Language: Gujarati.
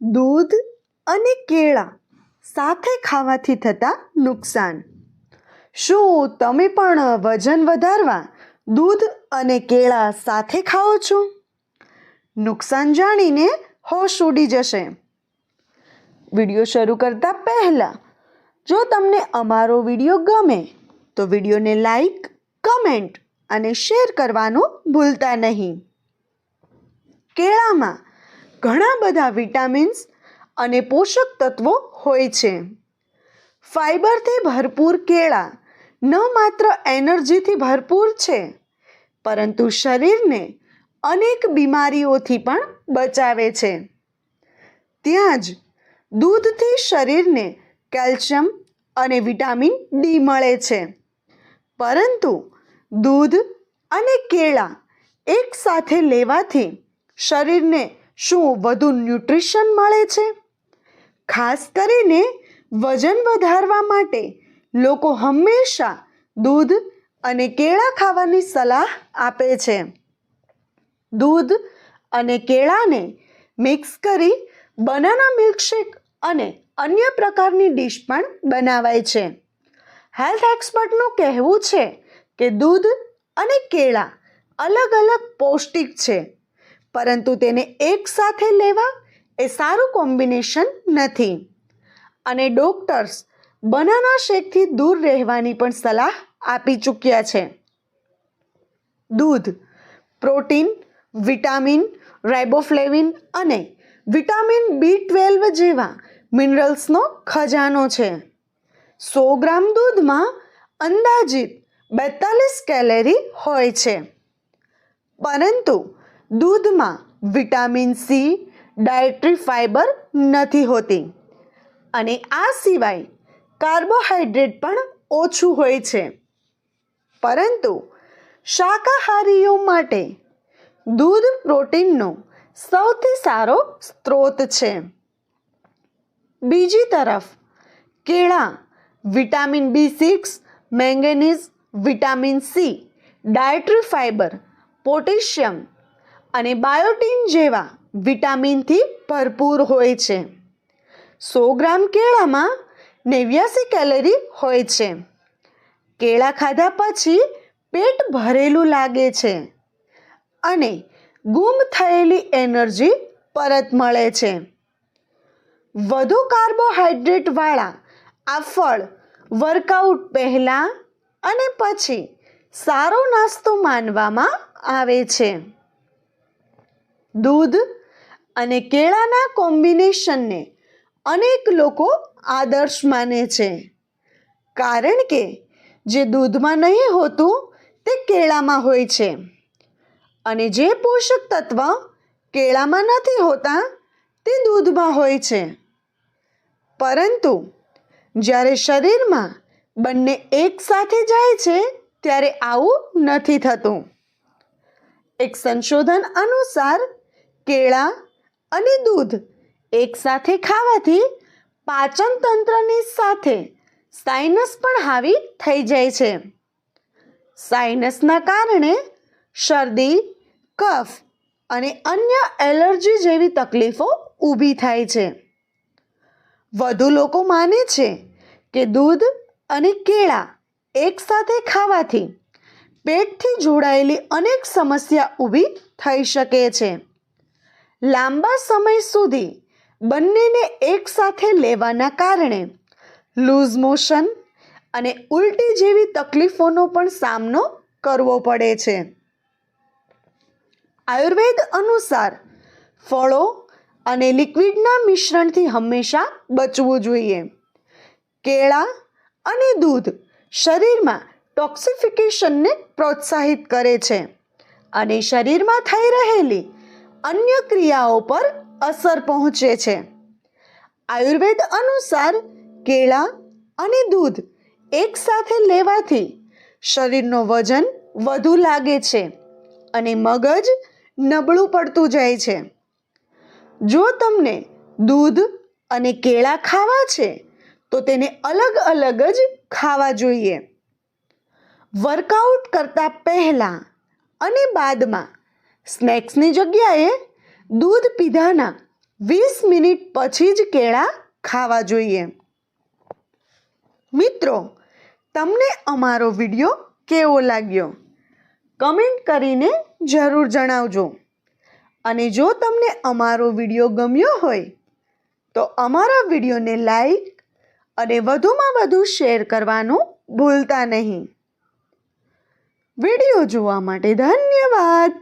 દૂધ અને કેળા સાથે ખાવાથી થતા નુકસાન. શું તમે પણ વજન વધારવા, દૂધ અને કેળા સાથે ખાઓ છો? નુકસાન જાણીને હોશ ઉડી જશે. વીડિયો શરૂ કરતા પહેલાં, જો તમને અમારો વીડિયો ગમે, તો વિડીયોને લાઈક, કમેન્ટ અને શેર કરવાનું ભૂલતા નહીં. કેળામાં ઘણા બધા વિટામિન્સ અને પોષક તત્વો હોય છે. ફાઈબરથી ભરપૂર કેળા ન માત્ર એનર્જીથી ભરપૂર છે, પરંતુ શરીરને અનેક બીમારીઓથી પણ બચાવે છે. ત્યાં જ દૂધથી શરીરને કેલ્શિયમ અને વિટામિન ડી મળે છે. પરંતુ દૂધ અને કેળા એકસાથે લેવાથી શરીરને શું વધુ ન્યુટ્રિશન મળે છે? ખાસ કરીને વજન વધારવા માટે લોકો હંમેશા દૂધ અને કેળા ખાવાની સલાહ આપે છે. દૂધ અને કેળાને મિક્સ કરી બનાના મિલ્કશેક અને અન્ય પ્રકારની ડીશ પણ બનાવાય છે. હેલ્થ એક્સપર્ટનું કહેવું છે કે દૂધ અને કેળા અલગ અલગ પૌષ્ટિક છે. પરંતુ તેને એકસાથે લેવા એ સારું કોમ્બિનેશન નથી. અને ડોક્ટર્સ બનાના શેકથી દૂર રહેવાની પણ સલાહ આપી ચૂક્યા છે. દૂધ, પ્રોટીન, વિટામિન, રાઇબોફ્લેવિન અને વિટામિન બી ટ્વેલ્વ જેવા મિનરલ્સનો ખજાનો છે. સો ગ્રામ દૂધમાં અંદાજિત બેતાલીસ કેલેરી હોય છે. પરંતુ દૂધમાં વિટામિન સી, ડાયટ્રી ફાઇબર નથી હોતી. અને આ સિવાય કાર્બોહાઈડ્રેટ પણ ઓછું હોય છે. પરંતુ શાકાહારીઓ માટે દૂધ પ્રોટીનનો સૌથી સારો સ્ત્રોત છે. બીજી તરફ, કેળા, vitamin B six, manganese, vitamin C, dietary fibre, potassium અને બાયોટીન જેવા વિટામિનથી ભરપૂર હોય છે. સો ગ્રામ કેળામાં નેવ્યાસી કેલરી હોય છે. કેળા ખાધા પછી પેટ ભરેલું લાગે છે અને ગુમ થયેલી એનર્જી પરત મળે છે. વધુ કાર્બોહાઈડ્રેટવાળા આ ફળ વર્કઆઉટ પહેલાં અને પછી સારો નાસ્તો માનવામાં આવે છે. દૂધ અને કેળાના કોમ્બિનેશનને અનેક લોકો આદર્શ માને છે. કારણ કે જે દૂધમાં નહીં હોતું, તે કેળામાં હોય છે. અને જે પોષક તત્વ કેળામાં નથી હોતા, તે દૂધમાં હોય છે. પરંતુ જ્યારે શરીરમાં બંને એકસાથે જાય છે, ત્યારે આવું નથી થતું. એક સંશોધન અનુસાર કેળા અને દૂધ એકસાથે ખાવાથી પાચન તંત્રની સાથે સાઇનસ પણ હાવી થઈ જાય છે. સાઇનસના કારણે શરદી, કફ અને અન્ય એલર્જી જેવી તકલીફો ઊભી થાય છે. વધુ લોકો માને છે કે દૂધ અને કેળા એકસાથે ખાવાથી પેટથી જોડાયેલી અનેક સમસ્યા ઊભી થઈ શકે છે. લાંબા સમય સુધી બંનેને એકસાથે લેવાના કારણે લૂઝ મોશન અને ઉલટી જેવી તકલીફોનો પણ સામનો કરવો પડે છે. આયુર્વેદ અનુસાર ફળો અને લિક્વિડના મિશ્રણથી હંમેશા બચવું જોઈએ. કેળા અને દૂધ શરીરમાં ટોક્સિફિકેશનને પ્રોત્સાહિત કરે છે અને શરીરમાં થઈ રહેલી અન્ય ક્રિયાઓ પર અસર પહોંચે છે. આયુર્વેદ અનુસાર કેળા અને દૂધ એકસાથે લેવાથી શરીરનો વજન વધુ લાગે છે અને મગજ નબળું પડતું જાય છે. જો તમને દૂધ અને કેળા ખાવા છે, તો તેને અલગ અલગ જ ખાવા જોઈએ. વર્કઆઉટ કરતાં પહેલાં અને બાદમાં સ્નેક્સની જગ્યાએ દૂધ પીધાના વીસ મિનિટ પછી જ કેળા ખાવા જોઈએ. મિત્રો, તમને અમારો વીડિયો કેવો લાગ્યો? કમેન્ટ કરીને જરૂર જણાવજો. અને જો તમને અમારો વીડિયો ગમ્યો હોય, તો અમારા વિડીયોને લાઈક અને વધુમાં વધુ શેર કરવાનું ભૂલતા નહીં. વીડિયો જોવા માટે ધન્યવાદ.